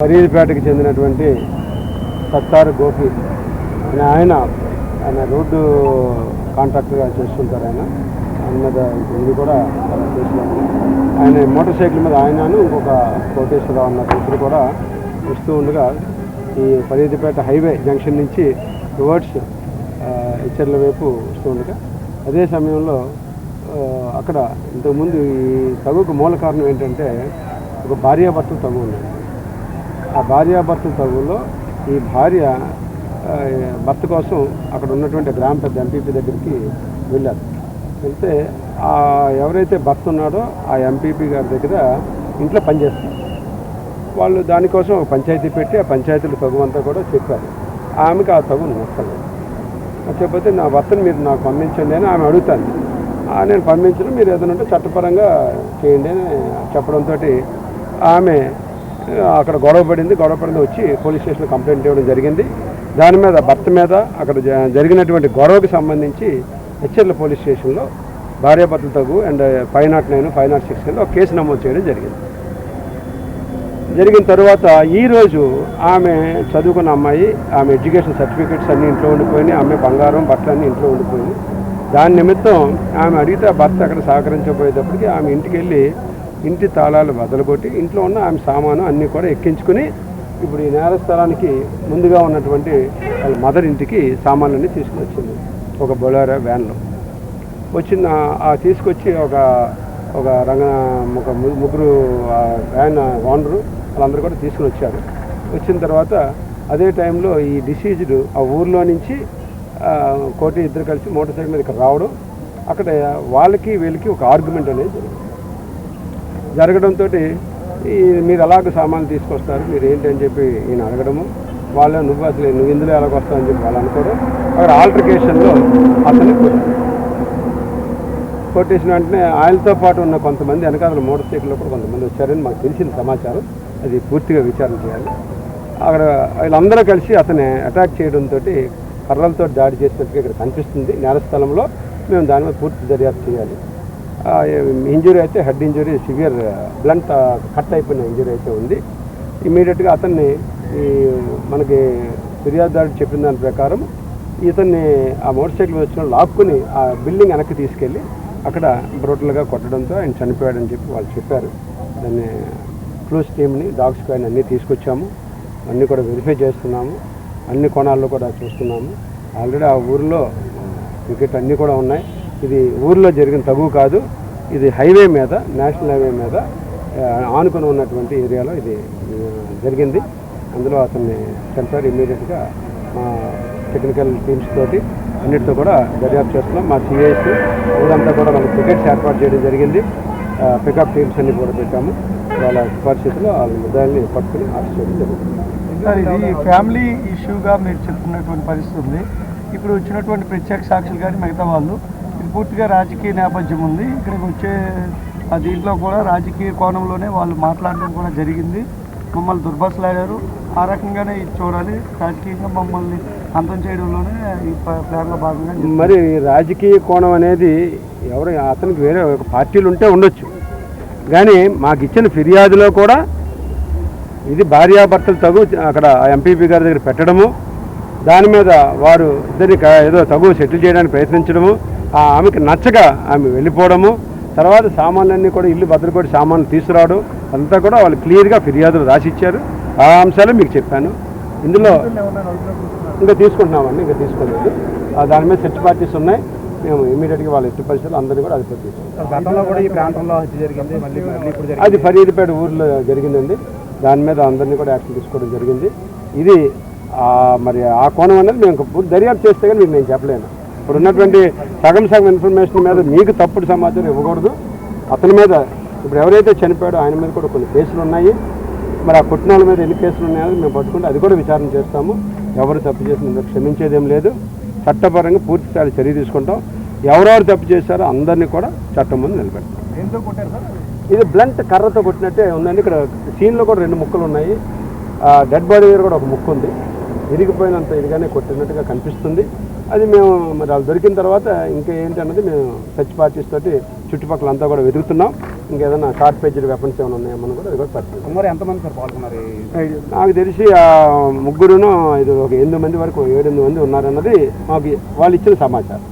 ఫరీదుపేటకు చెందినటువంటి సత్తారు గోపి. అనే ఆయన ఆయన రోడ్డు కాంట్రాక్టర్గా చేస్తుంటారు ఆయన. ఆయన మీద ఇది కూడా చాలా ఆయన మోటార్ సైకిల్ మీద ఆయనను ఇంకొక కోటేశ్వరరావు అన్న ఇద్దరు కూడా వస్తూ ఉండగా ఈ ఫరీదుపేట హైవే జంక్షన్ నుంచి టువర్డ్స్ హెచ్చర్ల వైపు వస్తూ ఉండగా అదే సమయంలో అక్కడ ఇంతకుముందు ఈ తగుకు మూల కారణం ఏంటంటే ఒక భార్యాభర్తలు తగు ఉన్నాయి ఆ భార్యాభర్తల తగులో ఈ భార్య భర్త కోసం అక్కడ ఉన్నటువంటి గ్రామ పెద్ద ఎంపీపీ దగ్గరికి వెళ్ళారు. వెళ్తే ఆ ఎవరైతే భర్త ఉన్నాడో ఆ ఎంపీపీ గారి దగ్గర ఇంట్లో పనిచేస్తారు వాళ్ళు దానికోసం ఒక పంచాయతీ పెట్టి ఆ పంచాయతీల తగు అంతా కూడా చెప్పారు. ఆమెకి ఆ తగు నచ్చలేదు. చెప్పకపోతే నా భర్తను మీరు నాకు పంపించండి అని ఆమె అడుగుతాను. నేను పంపించడం మీరు ఏదైనా ఉంటే చట్టపరంగా చేయండి అని చెప్పడంతో ఆమె అక్కడ గొడవ పడింది. గొడవ పడింది వచ్చి పోలీస్ స్టేషన్లో కంప్లైంట్ ఇవ్వడం జరిగింది. దాని మీద భర్త మీద అక్కడ జరిగినటువంటి గొడవకి సంబంధించి హెచ్చర్ల పోలీస్ స్టేషన్లో భార్యాభర్తల తగు and five nought nine five nought six ఒక కేసు నమోదు చేయడం జరిగింది. జరిగిన తర్వాత ఈరోజు ఆమె చదువుకున్న అమ్మాయి ఆమె ఎడ్యుకేషన్ సర్టిఫికేట్స్ అన్ని ఇంట్లో ఉండిపోయినాయి. ఆమె బంగారం బట్టలు అన్నీ ఇంట్లో ఉండిపోయినాయి. దాని నిమిత్తం ఆమె అడిగితే భర్త అక్కడ సహకరించబోయేటప్పటికి ఆమె ఇంటికి వెళ్ళి ఇంటి తాళాలు బదలగొట్టి ఇంట్లో ఉన్న ఆమె సామాను అన్నీ కూడా ఎక్కించుకుని ఇప్పుడు ఈ నేర స్థలానికి ముందుగా ఉన్నటువంటి వాళ్ళ మదర్ ఇంటికి సామాన్లన్నీ తీసుకుని వచ్చింది. ఒక బొలారా వ్యాన్లో. వచ్చిన ఆ తీసుకొచ్చి ఒక ఒక రంగ ఒక ము- ముగ్గురు వ్యాన్ ఓనరు వాళ్ళందరూ కూడా తీసుకుని వచ్చారు. వచ్చిన తర్వాత అదే టైంలో ఈ డిసీజ్డ్ ఆ ఊర్లో నుంచి కోటి ఇద్దరు కలిసి మోటార్ సైకిల్ మీద ఇక్కడ రావడం అక్కడ వాళ్ళకి వీళ్ళకి ఒక ఆర్గ్యుమెంట్ అనేది జరిగింది. జరగడంతో ఈ మీరు అలాగ సామాన్లు తీసుకొస్తారు మీరు ఏంటి అని చెప్పి ఈయన అడగడము. వాళ్ళు నువ్వు అసలు నువ్వు ఇందులో ఎలాగ వస్తావు అని చెప్పి వాళ్ళు అనుకోవడం. అక్కడ ఆల్టర్కేషన్లో అతను కొట్టేసిన వెంటనే ఆయనతో పాటు ఉన్న కొంతమంది వెనకాల మోటార్ సైకిల్లో కూడా కొంతమంది వచ్చారని మాకు తెలిసిన సమాచారం. అది పూర్తిగా విచారణ చేయాలి. అక్కడ వీళ్ళందరూ కలిసి అతన్ని అటాక్ చేయడంతో కర్రలతో దాడి చేసినట్టుగా ఇక్కడ కనిపిస్తుంది. నేరస్థలంలో మేము దాని మీద పూర్తి దర్యాప్తు చేయాలి. ఇంజురీ అయితే head injury severe blunt cut అయిపోయిన ఇంజురీ అయితే ఉంది. ఇమీడియట్గా అతన్ని ఈ మనకి ఫిర్యాదుదారుడు చెప్పిన దాని ప్రకారం ఇతన్ని ఆ మోటార్ సైకిల్ వచ్చిన లాక్కుని ఆ బిల్డింగ్ వెనక్కి తీసుకెళ్ళి అక్కడ బ్రోటల్గా కొట్టడంతో ఆయన చనిపోయాడని చెప్పి వాళ్ళు చెప్పారు. దాన్ని క్లూస్ టీమ్ని డాగ్ స్క్వాడ్ని అన్నీ తీసుకొచ్చాము. అన్నీ కూడా వెరిఫై చేస్తున్నాము. అన్ని కోణాల్లో కూడా చూస్తున్నాము. ఆల్రెడీ ఆ ఊరిలో క్రికెట్ అన్నీ కూడా ఉన్నాయి. ఇది ఊర్లో జరిగిన తగు కాదు. ఇది హైవే మీద నేషనల్ హైవే మీద ఆనుకుని ఆనుకొని ఉన్నటువంటి ఏరియాలో ఇది జరిగింది. అందులో అతన్ని చంపారు ఇమ్మీడియట్గా మా టెక్నికల్ టీమ్స్ తోటి. అన్నిటితో కూడా దర్యాప్తు చేస్తున్నాం. మా సిఐస్ ఊరంతా కూడా మనకి టికెట్స్ ఏర్పాటు చేయడం జరిగింది. పికప్ టీమ్స్ అన్ని కూడా పెట్టాము. వాళ్ళ పరిస్థితుల్లో వాళ్ళ ముద్దాయిల్ని పట్టుకుని అరెస్ట్ చేయడం జరుగుతుంది సార్ ఇది ఫ్యామిలీ ఇష్యూగా మీరు చెప్తున్నటువంటి పరిస్థితి ఉంది. ఇప్పుడు వచ్చినటువంటి ప్రత్యేక సాక్షులు కానీ మిగతా వాళ్ళు పూర్తిగా రాజకీయ నేపథ్యం ఉంది. ఇక్కడికి వచ్చే దీంట్లో కూడా రాజకీయ కోణంలోనే వాళ్ళు మాట్లాడడం కూడా జరిగింది. మమ్మల్ని దుర్భాషలాడారు. ఆ రకంగానే ఇది చూడాలి. రాజకీయంగా మమ్మల్ని అంతం చేయడంలోనే ఈ ప్లాన్లో భాగంగా మరి రాజకీయ కోణం అనేది ఎవరు అతనికి వేరే ఒక పార్టీలు ఉంటే ఉండొచ్చు. కానీ మాకు ఇచ్చిన ఫిర్యాదులో కూడా ఇది భార్యాభర్తలు తగు అక్కడ ఎంపీపీ గారి దగ్గర పెట్టడము దాని మీద వారు ఇద్దరికి ఏదో తగు సెటిల్ చేయడానికి ప్రయత్నించడము ఆమెకి నచ్చగా ఆమె వెళ్ళిపోవడము తర్వాత సామాన్లన్నీ కూడా ఇల్లు భద్రకొట్టి సామాన్లు తీసుకురావడం అంతా కూడా వాళ్ళు క్లియర్గా ఫిర్యాదులు రాసిచ్చారు. ఆ అంశాలు మీకు చెప్పాను. ఇందులో ఇంకా తీసుకుంటున్నామండి ఇంకా తీసుకోలేదు దాని మీద సెర్చ్ పార్టీస్ ఉన్నాయి. మేము ఇమీడియట్గా వాళ్ళ ఎట్టి పరిస్థితులు అందరినీ కూడా అదుపు తీసుకుంటాం. అది ఫరీదుపేట ఊర్లో జరిగిందండి. దాని మీద అందరినీ కూడా యాక్షన్ తీసుకోవడం జరిగింది. ఇది మరి ఆ కోణం అనేది మేము దర్యాప్తు చేస్తే కానీ మీకు నేను చెప్పలేను. ఇప్పుడు ఉన్నటువంటి సగం సగం ఇన్ఫర్మేషన్ మీద మీకు తప్పుడు సమాచారం ఇవ్వకూడదు. అతని మీద ఇప్పుడు ఎవరైతే చనిపోయాడో ఆయన మీద కూడా కొన్ని కేసులు ఉన్నాయి. మరి ఆ వాళ్ళ మీద ఎన్ని కేసులు ఉన్నాయో మేము పట్టుకుంటే అది కూడా విచారణ చేస్తాము. ఎవరు తప్పు చేసిన క్షమించేదేం లేదు. చట్టపరంగా పూర్తి స్థాయి చర్య తీసుకుంటాం. ఎవరెవరు తప్పు చేశారో అందరినీ కూడా చట్టం ముందు నిలబెడతాం. ఏంటో కొట్టారు సార్? ఇది బ్లంట్ కర్రతో కొట్టినట్టే ఉందండి. ఇక్కడ సీన్లో కూడా రెండు ముక్కలు ఉన్నాయి. ఆ డెడ్ బాడీ దగ్గర కూడా ఒక ముక్క ఉంది. ఇరిగిపోయినంత ఇదిగానే కొట్టినట్టుగా కనిపిస్తుంది. అది మేము మరి వాళ్ళు దొరికిన తర్వాత ఇంకా ఏంటి అన్నది మేము సర్చ్ పార్టీస్ తోటి చుట్టుపక్కల అంతా కూడా వెతుకుతున్నాం. ఇంకేదైనా షార్ట్ పేజ్డ్ వెపన్స్ ఏమైనా ఉన్నాయేమని కూడా అది కూడా పరిశీలిస్తాం సుమారు ఎంతమంది సార్ పాల్గొన్నారు నాకు తెలిసి ఆ ముగ్గురును ఇది ఒక ఎనిమిది మంది వరకు ఏడెనిమిది మంది ఉన్నారన్నది మాకు వాళ్ళు ఇచ్చిన సమాచారం.